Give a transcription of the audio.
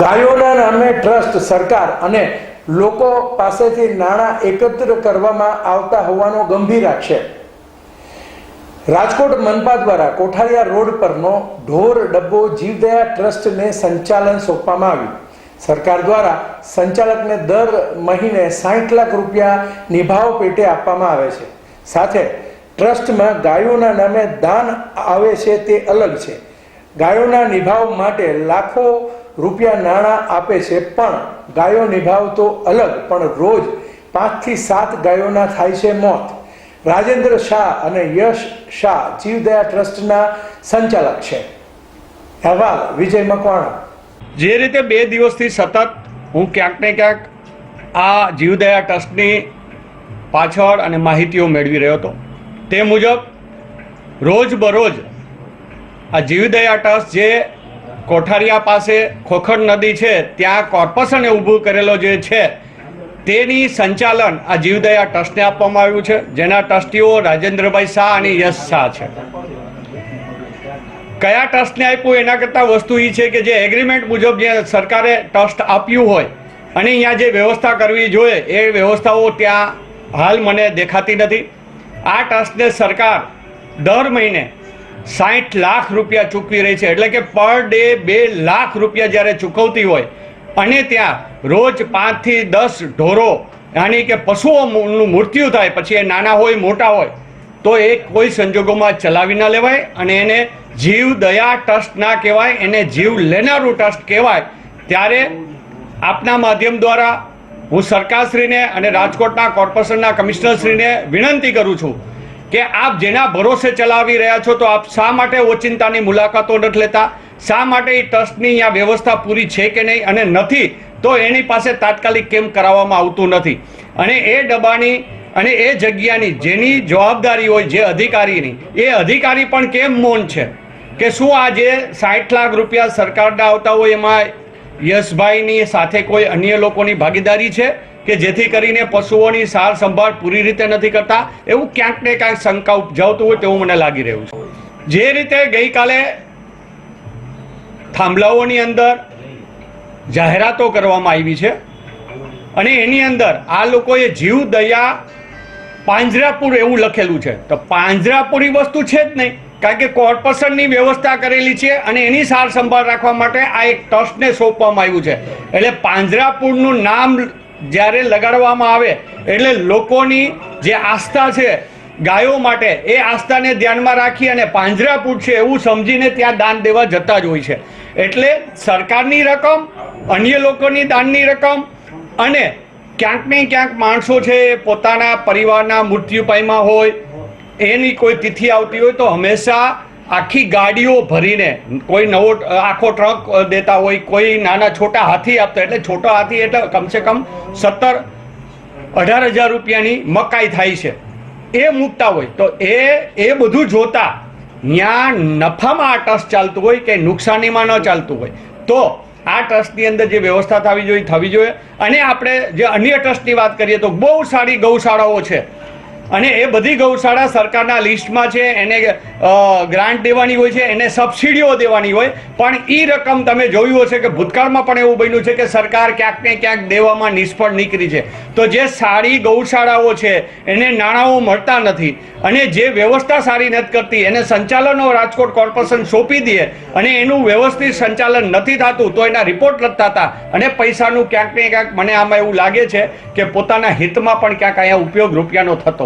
ગાયોના નામે ટ્રસ્ટ સરકાર અને લોકો પાસેથી નાણાં એકત્ર કરવામાં આવતા હોવાનો ગંભીર આક્ષેપ. રાજકોટ મનપા દ્વારા કોઠારિયા રોડ પરનો ઢોર ડબ્બો જીવદયા ટ્રસ્ટને સંચાલન સોંપવામાં આવ્યું. સરકાર દ્વારા સંચાલકને દર મહિને સાઠ લાખ રૂપિયા નિભાવ પેટે આપવામાં આવે છે. સાથે ટ્રસ્ટમાં ગાયોના નામે દાન આવે છે તે અલગ છે. ગાયોના નિભાવ માટે લાખો રૂપિયા નાણાં આપે છે, પણ ગાયો નિભાવ તો અલગ, પણ રોજ પાંચથી સાત ગાયોના થાય છે મોત. રાજેન્દ્ર શાહ અને યશ શાહ જીવદયા ટ્રસ્ટના સંચાલક છે. અહેવાલ, વિજય મકવાણા. જે રીતે બે દિવસથી સતત હું ક્યાંક ને ક્યાંક આ જીવદયા ટ્રસ્ટની પાછળ અને માહિતીઓ મેળવી રહ્યો હતો. તે મુજબ રોજબરોજ આ જીવદયા ટ્રસ્ટ જે કોઠારિયા પાસે ખોખર નદી છે, ત્યાં કોર્પોરેશને ઊભું કરેલો જે છે, તેની સંચાલન આ જીવદયા ટ્રસ્ટને આપવામાં આવ્યું છે, જેના ટ્રસ્ટીઓ રાજેન્દ્રભાઈ શાહ અને યશ શાહ છે. કયા ટ્રસ્ટને આપ્યું? એના કરતાં વસ્તુ એ છે કે જે એગ્રીમેન્ટ મુજબ જે સરકારે ટ્રસ્ટ આપ્યું હોય, અને અહીંયા જે વ્યવસ્થા કરવી જોઈએ, એ વ્યવસ્થાઓ ત્યાં હાલ મને દેખાતી નથી. આ ટ્રસ્ટને સરકાર દર મહિને સાઠ લાખ રૂપિયા ચૂકવી રહી છે. એટલે કે પર ડે બે લાખ રૂપિયા જ્યારે ચૂકવતી હોય, અને ત્યાં રોજ પાંચથી દસ ઢોરો, યાની કે પશુઓનું મૃત્યુ થાય, પછી એ નાના હોય, મોટા હોય, તો એ કોઈ સંજોગોમાં ચલાવી ન લેવાય, અને એને જીવ દયા ટ્રસ્ટ ના કહેવાય, એને જીવ લેનારું ટ્રસ્ટ કહેવાય. ત્યારે આપના માધ્યમ દ્વારા હું સરકારશ્રીને અને રાજકોટના કોર્પોરેશનના કમિશનરશ્રીને વિનંતી કરું છું કે આપ જેના ભરોસે ચલાવી રહ્યા છો, તો આપ શા માટે ઓચિંતાની મુલાકાતો નથી લેતા? શા માટે એ ટ્રસ્ટની અહીંયા વ્યવસ્થા પૂરી છે કે નહીં અને નથી? તો એની પાસે તાત્કાલિક કેમ કરાવવામાં આવતું નથી? અને એ ડબ્બાની અને એ જગ્યાની જેની જવાબદારી હોય, જે અધિકારીની, એ અધિકારી પણ કેમ મૌન છે? કે શું આ જે સાઠ લાખ રૂપિયા સરકારના આવતા હોય એમાં યશભાઈની સાથે કોઈ અન્ય લોકોની ભાગીદારી છે? કે જેથી કરીને પશુઓની સાર સંભાળ પૂરી રીતે નથી કરતા, એવું ક્યાંક ને ક્યાંક શંકા ઉપજાવતું હોય તેવું મને લાગી રહ્યું છે. જે રીતે ગઈકાલે થાંભલાઓની અંદર જાહેરાતો કરવામાં આવી છે અને એની અંદર આ લોકોએ જીવ, દયા, પાંજરાપુર એવું લખેલું છે. તો પાંજરાપુરી વસ્તુ છે જ નહીં, કારણ કે કોર્પોરેશનની વ્યવસ્થા કરેલી છે અને એની સાર સંભાળ રાખવા માટે આ એક ટ્રસ્ટને સોંપવામાં આવ્યું છે. એટલે પાંજરાપુરનું નામ જ્યારે લગાડવામાં આવે એટલે લોકોની જે આસ્થા છે, ગાયો માટે, એ આસ્થાને ધ્યાનમાં રાખી અને પાંજરાપૂટ છે એવું સમજીને ત્યાં દાન દેવા જતા જ હોય છે. એટલે સરકારની રકમ, અન્ય લોકોની દાનની રકમ અને ક્યાંક ને ક્યાંક માણસો છે એ પોતાના પરિવારના મૃત્યુ પામ્યા હોય, એની કોઈ તિથિ આવતી હોય તો હંમેશા આખી ગાડીઓ ભરીને કોઈ નવો આખો ટ્રક દેતા હોય, કોઈ નાના છોટા હાથી આપતા એટલે છોટા હાથી એટલે કમસે કમ સત્તર, અઢાર હજાર રૂપિયાની મકાઈ થાય છે. એ મૂકતા હોય તો એ એ બધું જોતા ત્યાં નફામાં આ ટ્રસ્ટ ચાલતું હોય કે નુકસાનીમાં ન ચાલતું હોય. તો આ ટ્રસ્ટની અંદર જે વ્યવસ્થા થવી જોઈએ થવી જોઈએ. અને આપણે જે અન્ય ટ્રસ્ટની વાત કરીએ તો બહુ સારી ગૌશાળાઓ છે. અને એ બધી ગૌશાળા સરકારના લિસ્ટમાં છે, એને ગ્રાન્ટ દેવાની હોય છે, એને સબસિડીઓ દેવાની હોય, પણ એ રકમ તમે જોયું હશે કે ભૂતકાળમાં પણ એવું બન્યું છે કે સરકાર ક્યાંક ને ક્યાંક દેવામાં નિષ્ફળ નીકળી છે. તો જે સારી ગૌશાળાઓ છે, એને નાણાંઓ મળતા નથી અને જે વ્યવસ્થા સારી નથી કરતી, એને સંચાલનો રાજકોટ કોર્પોરેશન સોંપી દે અને એનું વ્યવસ્થિત સંચાલન નથી થતું, તો એના રિપોર્ટ લખતા હતા અને પૈસાનું ક્યાંક ને ક્યાંક મને આમાં એવું લાગે છે કે પોતાના હિતમાં પણ ક્યાંક અહીંયા ઉપયોગ રૂપિયાનો થતો